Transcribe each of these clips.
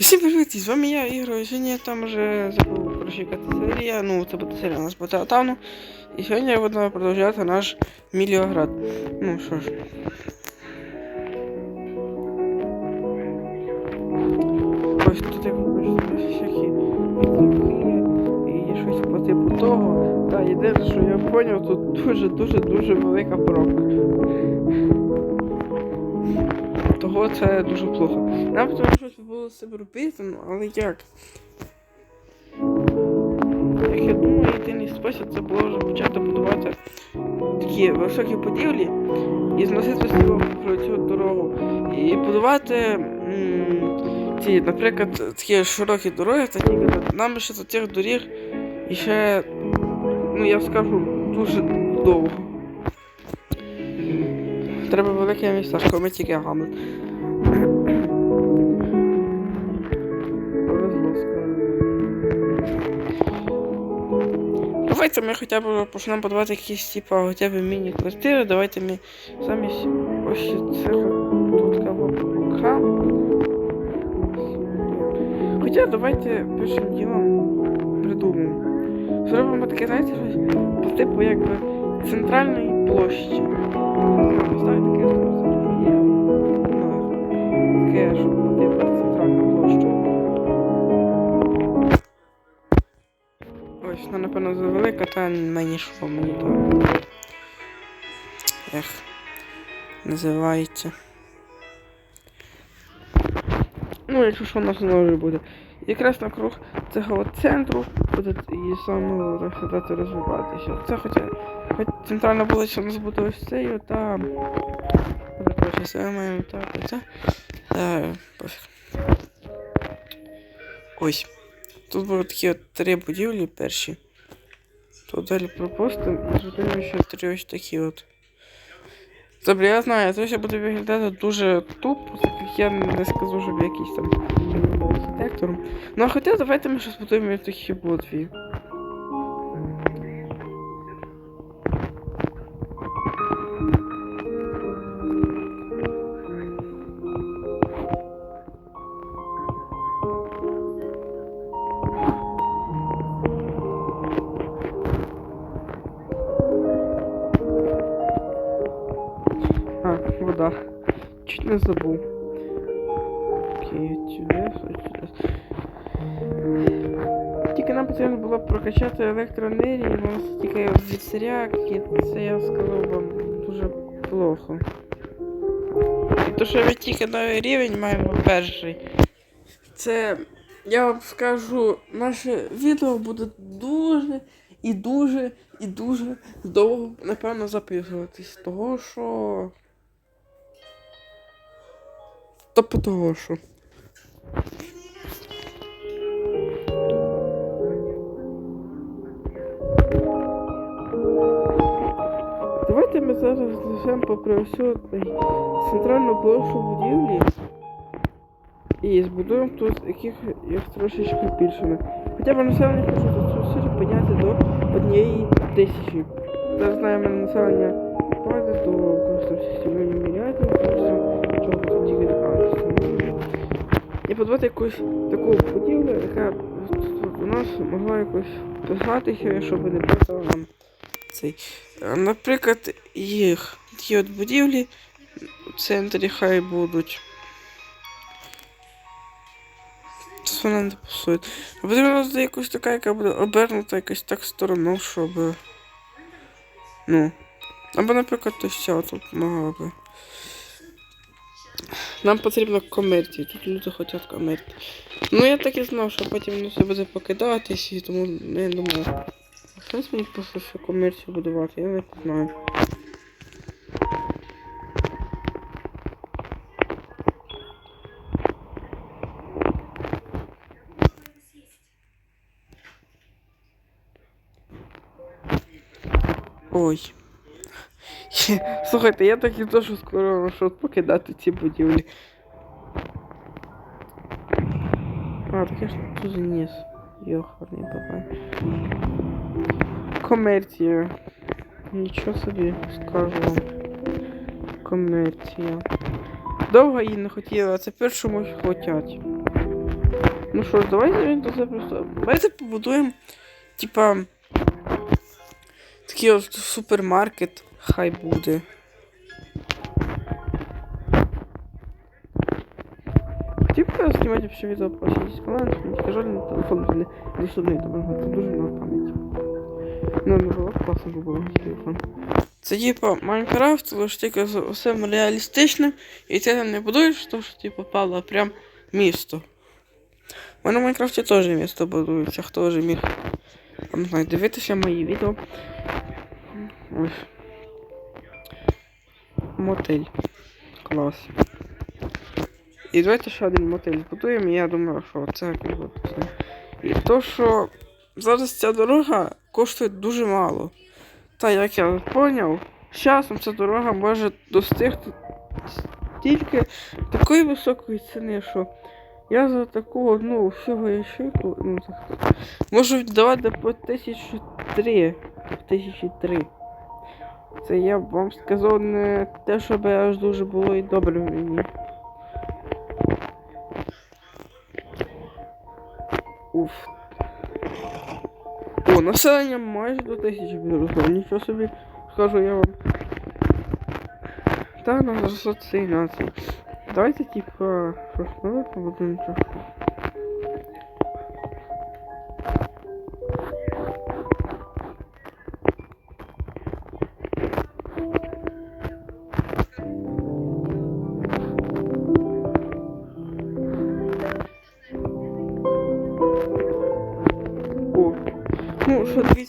Всім привіт, з вами я, Ігор, і сьогодні я там вже забув прочекати серія, ну це буде серія у нас буде Атавно. І сьогодні я буду продовжувати наш Міліоград. Ну що ж. Ось тут як бачите, всякі і щось по типу того. Та єдине, що я поняв, тут дуже-дуже-дуже велика пробка. Того це дуже плохо. Нам треба щось було цим робити, ну але як? Як я думаю, єдиний спосіб це було вже почати будувати такі високі будівлі і зносити з нього цю дорогу. І будувати м, ці, наприклад, такі широкі дороги, та тільки нам ще до цих доріг і ще, ну я скажу, дуже довго. Треба велике містечко, ми тільки гамлет. Давайте ми хоча б почнемо будувати якісь, типа, хоча б міні-квартири. Давайте ми замість ось цих тут кавабука. Хоча давайте першим ділом придумаємо. Зробимо таке, знаєте, щось по типу якби центральної площі. Поставити таке, що це є. Ну, таке, щоб по типу Ось, вона, напевно, завелика, та мені що мені то. Ех. Називається. Ну, якщо що, у нас знову буде. Якраз навкруг цього центру буде і саме розглядати розвиватися. Це хоча, хоч центральна вулиця у нас буде ось цею, та. Коротше, це маємо так, оце. Та, пофіг. Ось. Тут були такі от три будівлі перші. Тут далі пропустимо і зробимо ще три ось такі от. Добре, я знаю, це ще буде виглядати дуже тупо, так я не скажу, щоб якийсь там архітектором. Ну а хоча давайте ми щось будуємо такі дві. А, вода. Чуть не забув. Окей, чудес, чудес. Тільки нам потрібно було прокачати електроенергію, у нас тільки від сиряк, і це я сказав вам дуже плохо. І то, що ми тільки новий рівень маємо перший. Це, я вам скажу, наше відео буде дуже і дуже і дуже довго, напевно, записуватись. Того, що. Та по того, що. Давайте ми зараз лишемо попри всю центральну площу будівлі і збудуємо тут яких їх трошечки більшими. Хоча б населення хочу тут сюди підняти до однієї тисячі. Зараз знаємо населення падає до просто 7 мільярдів, просто чого тут тільки І подбати якусь таку будівлю, яка у нас могла якось писатися, щоб не було нам цей. Наприклад, їх ті от будівлі в центрі хай будуть. Це вона не пасує. Потрібно якусь така, яка буде обернута якось так сторону, щоб. Ну. Або, наприклад, ось ця тут могла би. Нам потрібно комерції, тут люди хочуть комерції. Ну я так і знав, що потім воно все буде покидатись, і тому я думаю. А Щось мені просто ще комерцію будувати, я не знаю. Ой. Слухайте, я так і то, що скоро маршрут покидати ці будівлі. А, так я ж тут заніс. Йохарний бабай. Комерція. Нічого собі скажу вам. Комерція. Довго її не хотіли, а тепер чомусь хотять. Ну що ж, давайте він це просто. Давайте побудуємо, типа. Такий от супермаркет хай буде. Типа знімати вообще відео по 60 каналів, тільки жаль, на телефон вже не тому що це дуже на пам'ять. Ну, не було класно було телефон. Це типа Майнкрафт, лише тільки з усім реалістичним, і ти там не будуєш, то що ти попало, прям місто. У мене в Майнкрафті теж місто будується, хто вже міг там, не знаю, дивитися мої відео. Ось. Мотель. Клас. І давайте ще один мотель збудуємо, я думаю, що це все. І то, що зараз ця дорога коштує дуже мало. Та як я зрозумів, з часом ця дорога може достигти тільки такої високої ціни, що я за таку одну всього ящику, ну можу віддавати по тисячі три. Тисячі три. Це я б вам сказав не те, щоб аж дуже було і добре в мені. Уф. О, населення майже до тисячі підросло. Нічого собі скажу я вам. Та зросло цей націй. Давайте типа. Ж, давай побудуємо чашку.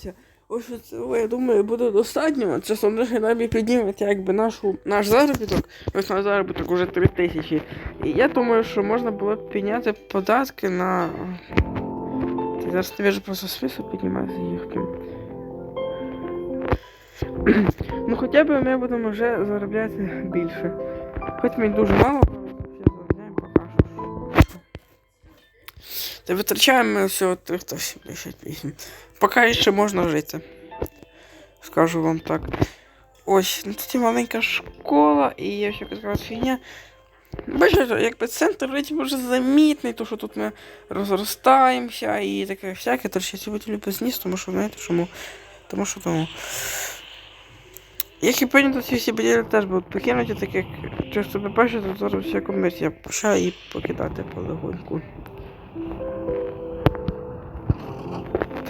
Дивіться, ось цього, я думаю, буде достатньо. Дуже навіть піднімете якби нашу, наш заробіток. Ось наш заробіток уже 3 тисячі. І я думаю, що можна було б підняти податки на. Ти зараз тобі ж просто список піднімати їхнім. ну хоча б ми будемо вже заробляти більше. Хоч ми дуже мало, Та витрачаємо всього 378. Поки ще можна жити. Скажу вам так. Ось, ну тут є маленька школа і є ще якась фігня. Бачите, якби центр вроді вже замітний, то що тут ми розростаємося і таке всяке. Тож я сьогодні люблю зніс, тому що знаєте чому? Тому що тому. Як і прийнято, ці всі будівлі теж будуть покинуті, так як часто ви бачите, зараз вся комісія почала її покидати полегоньку.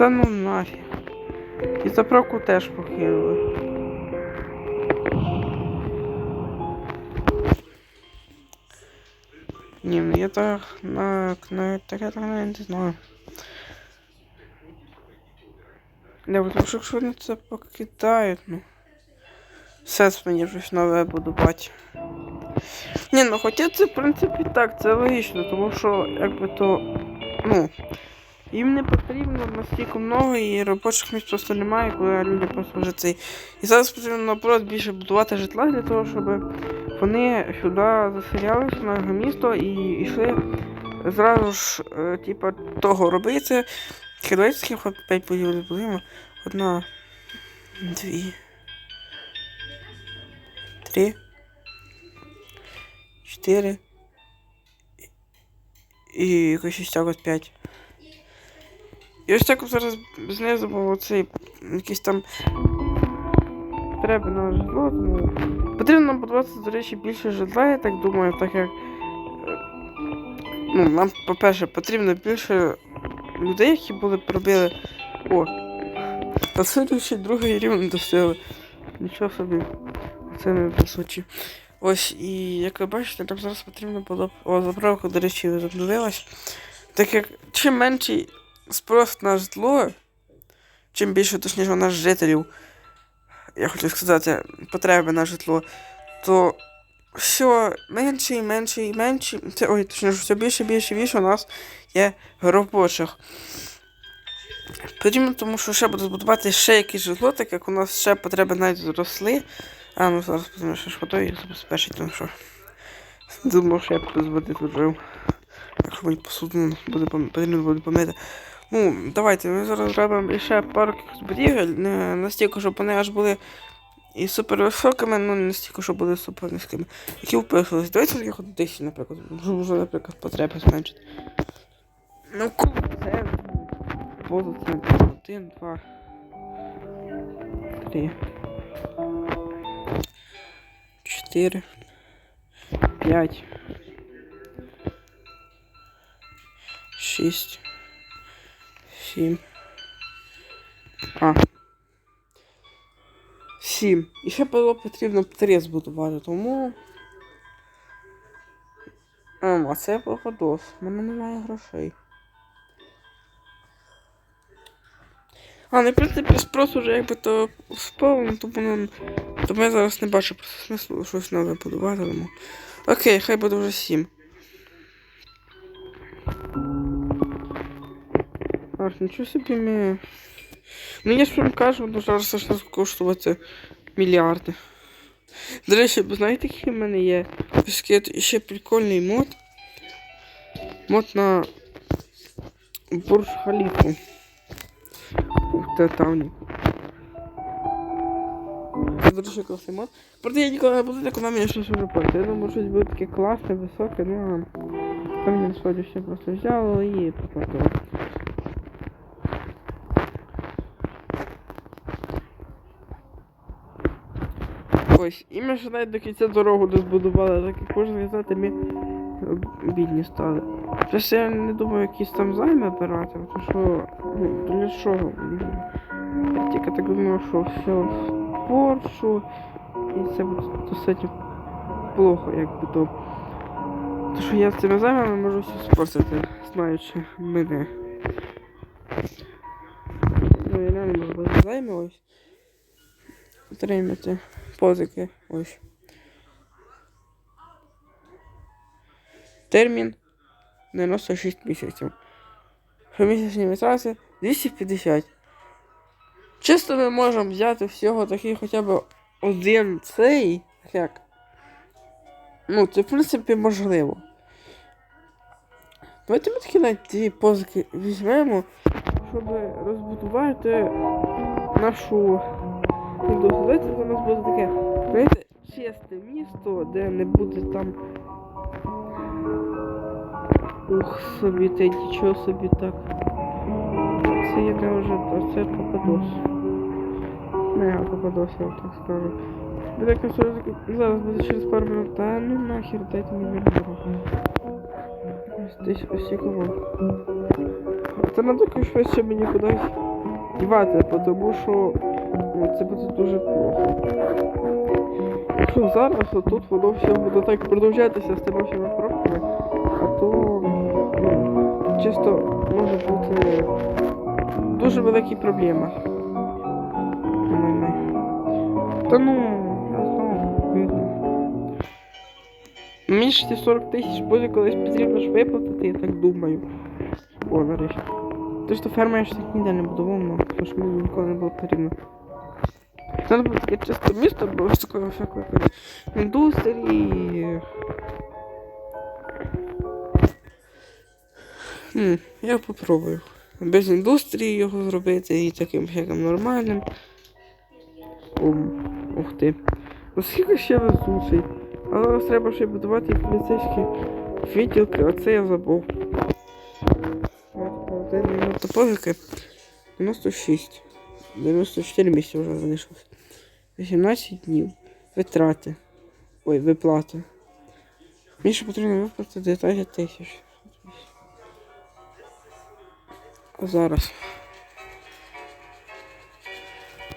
Та ну нафіг. І заправку теж покинули. Ні, ну я так на, на так я так не знаю. Не, бо тому що якщо вони це покидають, ну. Сенс мені щось нове буду будувати. Ні, ну хоча це в принципі так, це логічно, тому що якби то. Ну. Їм не потрібно настільки много і робочих місць просто немає, коли люди цей. І зараз потрібно наоборот більше будувати житла для того, щоб вони сюди заселялися на його місто і йшли зразу ж, е, типа, того робити. Кидайських хоч 5 будівель будуємо. Одна, дві. Три. Чотири. І якось ось так от п'ять. І ось так зараз знизу був оцей якийсь там треба на житло, тому потрібно нам будувати, до речі, більше житла, я так думаю, так як. е, Ну, нам, по-перше, потрібно більше людей, які були б робили. О! Насилюючи другий рівень достигли. Нічого собі. Це не присучі. Ось, і як ви бачите, нам зараз потрібно було. О, заправка, до речі, відновилась. Так як чим менший спрос на житло, чим більше, точніше, у нас жителів, я хочу сказати, потреби на житло, то все менше і менше і менше. Це, ой, точніше, все більше і більше і більше у нас є робочих. Потрібно, тому що ще буде збудувати ще якесь житло, так як у нас ще потреби навіть зросли. А ну зараз подумаю, що ж їх забезпечить, тому що думав, що я без води жив. Якщо мені посуду буде потрібно буде помити. Ну, давайте, ми зараз зробимо ще пару будівель, не настільки, щоб вони аж були І супер високими, ну не стільки, що були супер низькими. Які вписувалися. Давайте таких от 10, наприклад. Вже, наприклад, потреби зменшити. Ну, круг це поза центром. Один, два, три. Чотири. П'ять. Шість. 7. А. 7. І ще було потрібно трес збудувати, тому... А, а це походос. У мене немає грошей. А, ну принципі спрос уже якби то спав, то воно... Тому я зараз не бачу просто смислу щось нове будувати. Тому. Окей, хай буде вже 7. Аж нічого собі ми. Мені ж прям кажуть, що зараз почне коштувати мільярди. До речі, знаєте, який в мене є Ось ще прикольний мод. Мод на бурж халіфу. Ух те там. Це дуже класний мод. Проте я ніколи не буду, так вона мені щось уже пойти. Я думаю, щось буде таке класне, високе, ну а там я насправді все просто взяло і поплатило. Ось, і ми ще навіть до кінця дорогу не збудували, так як можна сказати, ми е, бідні стали. Просто я не думаю якісь там займи брати, тому що, ну, для чого? Я тільки так думаю, що все в Поршу, і це буде достатньо плохо, якби то. Тому що я з цими займами можу все спортити, знаючи мене. Ну, я реально можу займи ось. Отримати позики. Ось. Термін 96 місяців. Щомісячні витрати 250. Чисто ми можемо взяти всього такий хоча б один цей. Як? Ну, це в принципі можливо. Давайте ми такі навіть дві позики візьмемо, щоб розбудувати нашу індустрію. Давайте у нас буде таке, знаєте, чисте місто, де не буде там. Ух собі ти, нічого собі так. Це я не вже, це попадос. Не, попадос, я вам так скажу. Так все зараз буде через пару минут. Та ну нахер, дайте мені нормально. Ось десь ось якого. Це надо швидше мені кудись дівати, тому що ну, це буде дуже плохо. Якщо зараз отут воно все буде так продовжатися з тими всіма пробками, а то ну, чисто може бути дуже великі проблеми. Ой-ой. Та ну, видно. Мені ж ці 40 тисяч буде колись потрібно ж виплатити, я так думаю. О, нарешті. Те, що ферма я ж так ніде не будував, ну, тому що мені ніколи не було потрібно. Треба було таке чисте місто, бо такої всякої індустрії. Хм, я попробую. Без індустрії його зробити і таким всяким нормальним. Ух ти. Ну скільки ще везучий. А зараз треба ще будувати поліцейські відділки, оце я забув. Топозики 96. 94 місяці вже залишилось. 18 днів. Витрати. Ой, виплати. Мені ще потрібно виплатити 19 тисяч. А зараз.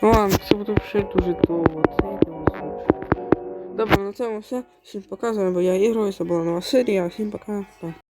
Ну ладно, це буде ще дуже довго. Це я не знаю. Добре, на цьому все. Всім пока, з вами був я Ігор, це була нова серія. Всім пока. Па.